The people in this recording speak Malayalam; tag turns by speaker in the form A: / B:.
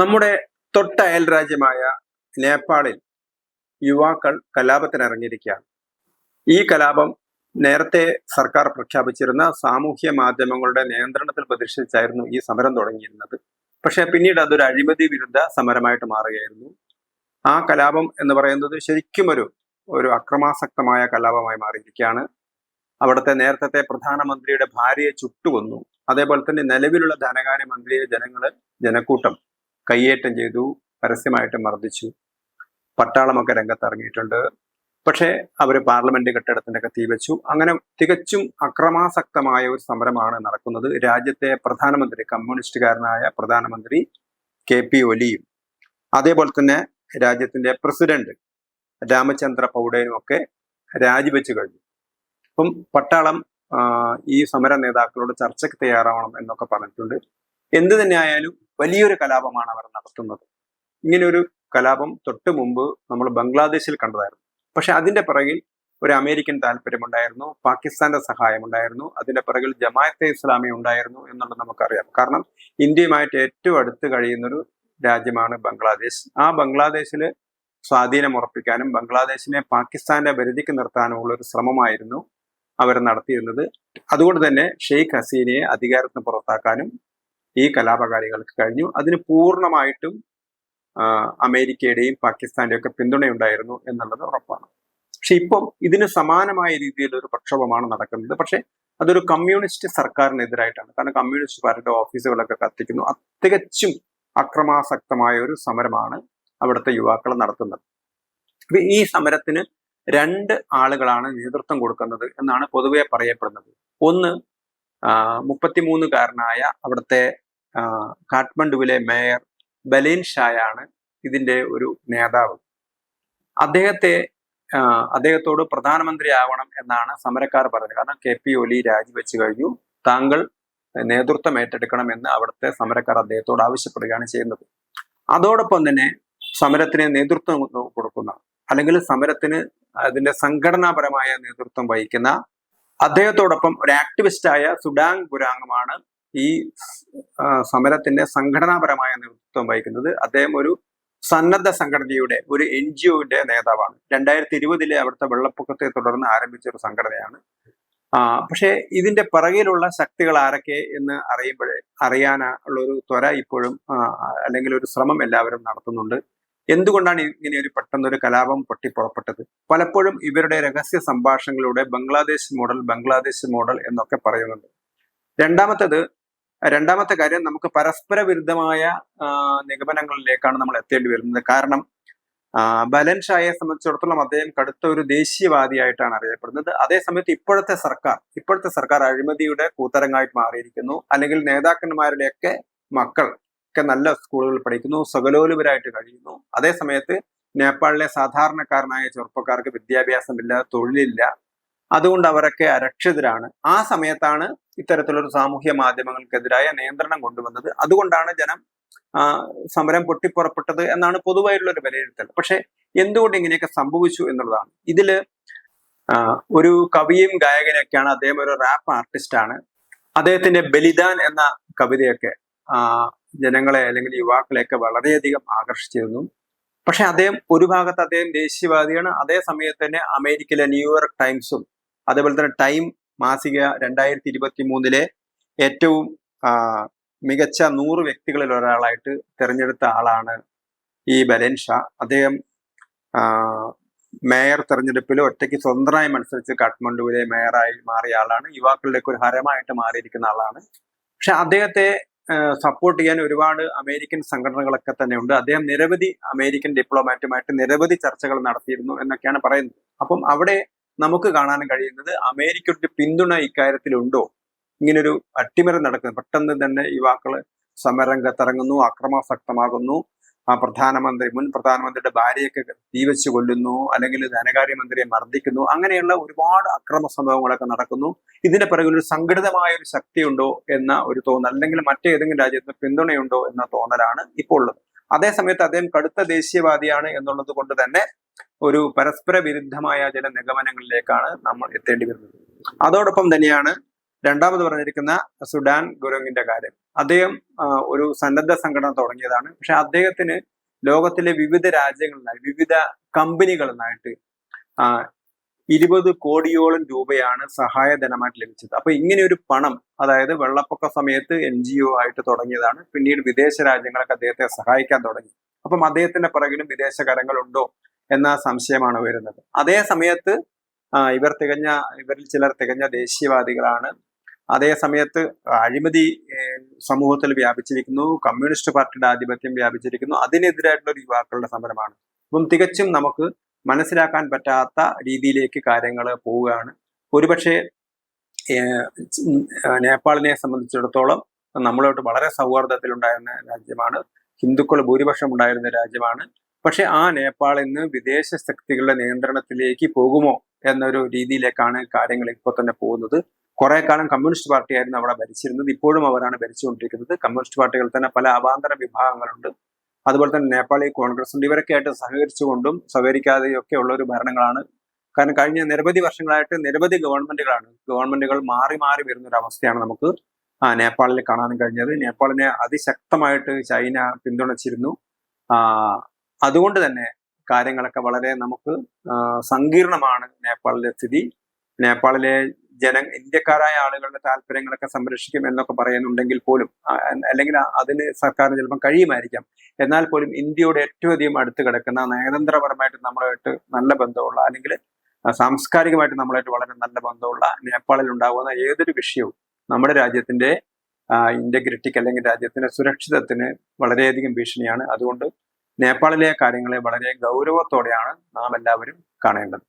A: നമ്മുടെ തൊട്ട അയൽ രാജ്യമായ നേപ്പാളിൽ യുവാക്കൾ കലാപത്തിന് ഇറങ്ങിയിരിക്കുകയാണ് ഈ കലാപം നേരത്തെ സർക്കാർ പ്രഖ്യാപിച്ചിരുന്ന സാമൂഹ്യ മാധ്യമങ്ങളുടെ നിയന്ത്രണത്തിൽ പ്രതിഷേധിച്ചായിരുന്നു ഈ സമരം തുടങ്ങിയിരുന്നത്. പക്ഷെ പിന്നീട് അതൊരു അഴിമതി വിരുദ്ധ സമരമായിട്ട് മാറുകയായിരുന്നു. ആ കലാപം എന്ന് പറയുന്നത് ശരിക്കും ഒരു ഒരു അക്രമാസക്തമായ കലാപമായി മാറിയിരിക്കുകയാണ്. അവിടുത്തെ നേരത്തെ പ്രധാനമന്ത്രിയുടെ ഭാര്യയെ ചുട്ടുകൊന്നു. അതേപോലെ തന്നെ നിലവിലുള്ള ധനകാര്യ മന്ത്രിയെ ജനങ്ങൾ ജനക്കൂട്ടം കയ്യേറ്റം ചെയ്തു പരസ്യമായിട്ട് മർദ്ദിച്ചു. പട്ടാളമൊക്കെ രംഗത്തിറങ്ങിയിട്ടുണ്ട്. പക്ഷേ അവർ പാർലമെന്റ് കെട്ടിടത്തിനൊക്കെ തീവച്ചു അങ്ങനെ തികച്ചും അക്രമാസക്തമായ ഒരു സമരമാണ് നടക്കുന്നത്. രാജ്യത്തെ പ്രധാനമന്ത്രി കമ്മ്യൂണിസ്റ്റുകാരനായ പ്രധാനമന്ത്രി കെ പി ഒലിയും അതേപോലെ തന്നെ രാജ്യത്തിന്റെ പ്രസിഡന്റ് രാമചന്ദ്ര പൗഡേനും ഒക്കെ രാജിവെച്ചു കഴിഞ്ഞു. അപ്പം പട്ടാളം ഈ സമര നേതാക്കളോട് ചർച്ചയ്ക്ക് തയ്യാറാവണം എന്നൊക്കെ പറഞ്ഞിട്ടുണ്ട്. എന്ത് തന്നെ ആയാലും വലിയൊരു കലാപമാണ് അവർ നടത്തുന്നത്. ഇങ്ങനെ ഒരു കലാപം തൊട്ട് മുമ്പ് നമ്മൾ ബംഗ്ലാദേശിൽ കണ്ടതായിരുന്നു. പക്ഷെ അതിന്റെ പിറകിൽ ഒരു അമേരിക്കൻ താല്പര്യമുണ്ടായിരുന്നു പാകിസ്ഥാന്റെ സഹായം ഉണ്ടായിരുന്നു അതിന്റെ പിറകിൽ ജമാഅത്തെ ഇസ്ലാമി ഉണ്ടായിരുന്നു എന്നുള്ളത് നമുക്കറിയാം. കാരണം ഇന്ത്യയുമായിട്ട് ഏറ്റവും അടുത്ത് കഴിയുന്നൊരു രാജ്യമാണ് ബംഗ്ലാദേശ്. ആ ബംഗ്ലാദേശിൽ സ്വാധീനം ഉറപ്പിക്കാനും ബംഗ്ലാദേശിനെ പാകിസ്ഥാന്റെ പരിധിക്ക് നിർത്താനുമുള്ള ഒരു ശ്രമമായിരുന്നു അവർ നടത്തിയിരുന്നത്. അതുകൊണ്ട് തന്നെ ഷെയ്ഖ് ഹസീനയെ അധികാരത്തിന് പുറത്താക്കാനും ഈ കലാപകാരികൾക്ക് കഴിഞ്ഞു. അതിന് പൂർണമായിട്ടും അമേരിക്കയുടെയും പാകിസ്ഥാന്റെയും ഒക്കെ പിന്തുണയുണ്ടായിരുന്നു എന്നുള്ളത് ഉറപ്പാണ്. പക്ഷെ ഇപ്പം ഇതിന് സമാനമായ രീതിയിൽ ഒരു പ്രക്ഷോഭമാണ് നടക്കുന്നത്. പക്ഷെ അതൊരു കമ്മ്യൂണിസ്റ്റ് സർക്കാരിനെതിരായിട്ടാണ്. കാരണം കമ്മ്യൂണിസ്റ്റ് പാർട്ടിയുടെ ഓഫീസുകളൊക്കെ കത്തിക്കുന്നു. തികച്ചും അക്രമാസക്തമായ ഒരു സമരമാണ് അവിടുത്തെ യുവാക്കൾ നടത്തുന്നത്. ഈ സമരത്തിന് രണ്ട് ആളുകളാണ് നേതൃത്വം കൊടുക്കുന്നത് എന്നാണ് പൊതുവെ പറയപ്പെടുന്നത്. ഒന്ന് മുപ്പത്തിമൂന്നുകാരനായ അവിടുത്തെ കാഠ്മണ്ഡുവിലെ മേയർ ബലേൻ ഷായാണ് ഇതിന്റെ ഒരു നേതാവ്. അദ്ദേഹത്തെ അദ്ദേഹത്തോട് പ്രധാനമന്ത്രി ആവണം എന്നാണ് സമരക്കാർ പറഞ്ഞത്. കാരണം കെ പി ഒലി രാജിവെച്ചു കഴിഞ്ഞു. താങ്കൾ നേതൃത്വം ഏറ്റെടുക്കണം എന്ന് അവിടുത്തെ സമരക്കാർ അദ്ദേഹത്തോട് ആവശ്യപ്പെടുകയാണ് ചെയ്യുന്നത്. അതോടൊപ്പം തന്നെ സമരത്തിന് നേതൃത്വം കൊടുക്കുന്ന അല്ലെങ്കിൽ സമരത്തിന് അതിന്റെ സംഘടനാപരമായ നേതൃത്വം വഹിക്കുന്ന അദ്ദേഹത്തോടൊപ്പം ഒരു ആക്ടിവിസ്റ്റായ സുഡാങ് പുരാങ്ങുമാണ് ഈ സമരത്തിന്റെ സംഘടനാപരമായ നേതൃത്വം വഹിക്കുന്നത് അദ്ദേഹം ഒരു സന്നദ്ധ സംഘടനയുടെ ഒരു എൻ ജി ഒയുടെ നേതാവാണ്. രണ്ടായിരത്തി ഇരുപതിലെ അവിടുത്തെ വെള്ളപ്പൊക്കത്തെ തുടർന്ന് ആരംഭിച്ച ഒരു സംഘടനയാണ്. പക്ഷേ ഇതിന്റെ പിറകിലുള്ള ശക്തികൾ ആരൊക്കെ എന്ന് അറിയുമ്പോഴേ അറിയാനുള്ള ഒരു ത്വര ഇപ്പോഴും അല്ലെങ്കിൽ ഒരു ശ്രമം എല്ലാവരും നടത്തുന്നുണ്ട്. എന്തുകൊണ്ടാണ് ഇങ്ങനെ ഒരു പെട്ടെന്നൊരു കലാപം പൊട്ടിപ്പുറപ്പെട്ടത് പലപ്പോഴും ഇവരുടെ രഹസ്യ സംഭാഷണങ്ങളിലൂടെ ബംഗ്ലാദേശ് മോഡൽ ബംഗ്ലാദേശ് മോഡൽ എന്നൊക്കെ പറയുന്നുണ്ട്. രണ്ടാമത്തേത് രണ്ടാമത്തെ കാര്യം നമുക്ക് പരസ്പര വിരുദ്ധമായ നിഗമനങ്ങളിലേക്കാണ് നമ്മൾ എത്തേണ്ടി വരുന്നത്. കാരണം ബലൻ ഷായെ സംബന്ധിച്ചിടത്തോളം അദ്ദേഹം കടുത്ത ഒരു ദേശീയവാദിയായിട്ടാണ് അറിയപ്പെടുന്നത്. അതേസമയത്ത് ഇപ്പോഴത്തെ സർക്കാർ ഇപ്പോഴത്തെ സർക്കാർ അഴിമതിയുടെ കൂത്തരങ്ങായിട്ട് മാറിയിരിക്കുന്നു. അല്ലെങ്കിൽ നേതാക്കന്മാരുടെയൊക്കെ മക്കൾ ഒക്കെ നല്ല സ്കൂളുകളിൽ പഠിക്കുന്നു സ്വകലോലുപരായിട്ട് കഴിയുന്നു. അതേസമയത്ത് നേപ്പാളിലെ സാധാരണക്കാരനായ ചെറുപ്പക്കാർക്ക് വിദ്യാഭ്യാസമില്ല തൊഴിലില്ല. അതുകൊണ്ട് അവരൊക്കെ അരക്ഷിതരാണ്. ആ സമയത്താണ് ഇത്തരത്തിലൊരു സാമൂഹ്യ മാധ്യമങ്ങൾക്കെതിരായ നിയന്ത്രണം കൊണ്ടുവന്നത്. അതുകൊണ്ടാണ് ജനം സമരം പൊട്ടിപ്പുറപ്പെട്ടത് എന്നാണ് പൊതുവായിട്ടുള്ള ഒരു വിലയിരുത്തൽ. പക്ഷെ എന്തുകൊണ്ട് ഇങ്ങനെയൊക്കെ സംഭവിച്ചു എന്നുള്ളതാണ്. ഇതിൽ ഒരു കവിയും ഗായകനൊക്കെയാണ് അദ്ദേഹം ഒരു റാപ്പ് ആർട്ടിസ്റ്റ് ആണ് അദ്ദേഹത്തിന്റെ ബലിദാൻ എന്ന കവിതയൊക്കെ ജനങ്ങളെ അല്ലെങ്കിൽ യുവാക്കളെയൊക്കെ വളരെയധികം ആകർഷിച്ചിരുന്നു. പക്ഷെ അദ്ദേഹം ഒരു ഭാഗത്ത് അദ്ദേഹം ദേശീയവാദിയാണ്. അതേ സമയത്ത് തന്നെ അമേരിക്കയിലെ ന്യൂയോർക്ക് ടൈംസും അതേപോലെ തന്നെ ടൈം മാസിക രണ്ടായിരത്തി ഇരുപത്തി മൂന്നിലെ ഏറ്റവും മികച്ച നൂറ് വ്യക്തികളിൽ ഒരാളായിട്ട് തിരഞ്ഞെടുത്ത ആളാണ് ഈ ബലൻ ഷാ. അദ്ദേഹം മേയർ തെരഞ്ഞെടുപ്പിൽ ഒറ്റയ്ക്ക് സ്വതന്ത്രമായി മത്സരിച്ച് കാഠ്മണ്ഡുവിലെ മേയറായി മാറിയ ആളാണ്. യുവാക്കളുടെയൊക്കെ ഒരു ഹരമായിട്ട് മാറിയിരിക്കുന്ന ആളാണ്. പക്ഷെ അദ്ദേഹത്തെ സപ്പോർട്ട് ചെയ്യാൻ ഒരുപാട് അമേരിക്കൻ സംഘടനകളൊക്കെ തന്നെ ഉണ്ട് അദ്ദേഹം നിരവധി അമേരിക്കൻ ഡിപ്ലോമാറ്റുമായിട്ട് നിരവധി ചർച്ചകൾ നടത്തിയിരുന്നു എന്നൊക്കെയാണ് പറയുന്നത്. അപ്പം അവിടെ നമുക്ക് കാണാൻ കഴിയുന്നത് അമേരിക്കയുടെ പിന്തുണ ഇക്കാര്യത്തിലുണ്ടോ? ഇങ്ങനൊരു അട്ടിമറി നടക്കുന്നത് പെട്ടെന്ന് തന്നെ യുവാക്കൾ സമരംഗത്തിറങ്ങുന്നു അക്രമാസക്തമാകുന്നു. ആ പ്രധാനമന്ത്രി മുൻ പ്രധാനമന്ത്രിയുടെ ഭാര്യയൊക്കെ തീവച്ച് കൊല്ലുന്നു അല്ലെങ്കിൽ ധനകാര്യമന്ത്രിയെ മർദ്ദിക്കുന്നു. അങ്ങനെയുള്ള ഒരുപാട് അക്രമ സംഭവങ്ങളൊക്കെ നടക്കുന്നു. ഇതിന്റെ പിറകിൽ ഒരു സംഘടിതമായ ഒരു ശക്തിയുണ്ടോ എന്ന ഒരു തോന്നൽ അല്ലെങ്കിൽ മറ്റേതെങ്കിലും രാജ്യത്തിന് പിന്തുണയുണ്ടോ എന്ന തോന്നലാണ് ഇപ്പോൾ ഉള്ളത് അതേസമയത്ത് അദ്ദേഹം കടുത്ത ദേശീയവാദിയാണ് എന്നുള്ളത് കൊണ്ട് തന്നെ ഒരു പരസ്പര വിരുദ്ധമായ ചില നിഗമനങ്ങളിലേക്കാണ് നമ്മൾ എത്തേണ്ടി വരുന്നത്. അതോടൊപ്പം തന്നെയാണ് രണ്ടാമത് പറഞ്ഞിരിക്കുന്ന സുഡാൻ ഗുരുങ്ങിന്റെ കാര്യം. അദ്ദേഹം ഒരു സന്നദ്ധ സംഘടന തുടങ്ങിയതാണ്. പക്ഷെ അദ്ദേഹത്തിന് ലോകത്തിലെ വിവിധ രാജ്യങ്ങളിലായി വിവിധ കമ്പനികളിലായിട്ട് ഇരുപത് കോടിയോളം രൂപയാണ് സഹായധനമായിട്ട് ലഭിച്ചത്. അപ്പൊ ഇങ്ങനെ ഒരു പണം അതായത് വെള്ളപ്പൊക്ക സമയത്ത് എൻ ജി ഒ ആയിട്ട് തുടങ്ങിയതാണ്. പിന്നീട് വിദേശ രാജ്യങ്ങളൊക്കെ അദ്ദേഹത്തെ സഹായിക്കാൻ തുടങ്ങി. അപ്പം അദ്ദേഹത്തിന്റെ പിറകിലും വിദേശ കരങ്ങളുണ്ടോ എന്ന സംശയമാണ് വരുന്നത് അതേ സമയത്ത് ഇവർ തികഞ്ഞ ഇവരിൽ ചിലർ തികഞ്ഞ ദേശീയവാദികളാണ്. അതേ സമയത്ത് അഴിമതി സമൂഹത്തിൽ വ്യാപിച്ചിരിക്കുന്നു കമ്മ്യൂണിസ്റ്റ് പാർട്ടിയുടെ ആധിപത്യം വ്യാപിച്ചിരിക്കുന്നു അതിനെതിരായിട്ടുള്ള ഒരു യുവാക്കളുടെ സമരമാണ്. അപ്പം തികച്ചും നമുക്ക് മനസ്സിലാക്കാൻ പറ്റാത്ത രീതിയിലേക്ക് കാര്യങ്ങൾ പോവുകയാണ്. ഒരുപക്ഷെ നേപ്പാളിനെ സംബന്ധിച്ചിടത്തോളം നമ്മളോട്ട് വളരെ സൗഹാർദ്ദത്തിലുണ്ടായിരുന്ന രാജ്യമാണ്. ഹിന്ദുക്കൾ ഭൂരിപക്ഷം ഉണ്ടായിരുന്ന രാജ്യമാണ്. പക്ഷെ ആ നേപ്പാൾ ഇന്ന് വിദേശ ശക്തികളുടെ നിയന്ത്രണത്തിലേക്ക് പോകുമോ എന്നൊരു രീതിയിലേക്കാണ് കാര്യങ്ങൾ ഇപ്പോൾ തന്നെ പോകുന്നത്. കുറെ കാലം കമ്മ്യൂണിസ്റ്റ് പാർട്ടിയായിരുന്നു അവിടെ ഭരിച്ചിരുന്നത്. ഇപ്പോഴും അവരാണ് ഭരിച്ചുകൊണ്ടിരിക്കുന്നത്. കമ്മ്യൂണിസ്റ്റ് പാർട്ടികൾ തന്നെ പല അവാന്തര വിഭാഗങ്ങളുണ്ട്. അതുപോലെ തന്നെ നേപ്പാളി കോൺഗ്രസ് ഉണ്ട് ഇവരൊക്കെ ആയിട്ട് സഹകരിച്ചുകൊണ്ടും സഹകരിക്കാതെയൊക്കെ ഉള്ള ഒരു ഭരണങ്ങളാണ്. കാരണം കഴിഞ്ഞ നിരവധി വർഷങ്ങളായിട്ട് നിരവധി ഗവൺമെന്റുകളാണ്. ഗവൺമെന്റുകൾ മാറി മാറി വരുന്ന ഒരു അവസ്ഥയാണ് നമുക്ക് ആ നേപ്പാളിൽ കാണാൻ കഴിഞ്ഞത്. നേപ്പാളിനെ അതിശക്തമായിട്ട് ചൈന പിന്തുണച്ചിരുന്നു. ആ അതുകൊണ്ട് തന്നെ കാര്യങ്ങളൊക്കെ വളരെ നമുക്ക് സങ്കീർണമാണ് നേപ്പാളിലെ സ്ഥിതി. നേപ്പാളിലെ ജന ഇന്ത്യക്കാരായ ആളുകളുടെ താല്പര്യങ്ങളൊക്കെ സംരക്ഷിക്കും എന്നൊക്കെ പറയുന്നുണ്ടെങ്കിൽ പോലും അല്ലെങ്കിൽ അതിന് സർക്കാരിന് ചിലപ്പം കഴിയുമായിരിക്കാം. എന്നാൽ പോലും ഇന്ത്യയോട് ഏറ്റവും അധികം അടുത്ത് കിടക്കുന്ന നയതന്ത്രപരമായിട്ട് നമ്മളായിട്ട് നല്ല ബന്ധമുള്ള അല്ലെങ്കിൽ സാംസ്കാരികമായിട്ട് നമ്മളായിട്ട് വളരെ നല്ല ബന്ധമുള്ള നേപ്പാളിൽ ഉണ്ടാകുന്ന ഏതൊരു വിഷയവും നമ്മുടെ രാജ്യത്തിന്റെ ഇന്റഗ്രിറ്റിക്ക് അല്ലെങ്കിൽ രാജ്യത്തിന്റെ സുരക്ഷിതത്തിന് വളരെയധികം ഭീഷണിയാണ്. അതുകൊണ്ട് നേപ്പാളിലെ കാര്യങ്ങളെ വളരെ ഗൗരവത്തോടെയാണ് നാം എല്ലാവരും കാണേണ്ടത്.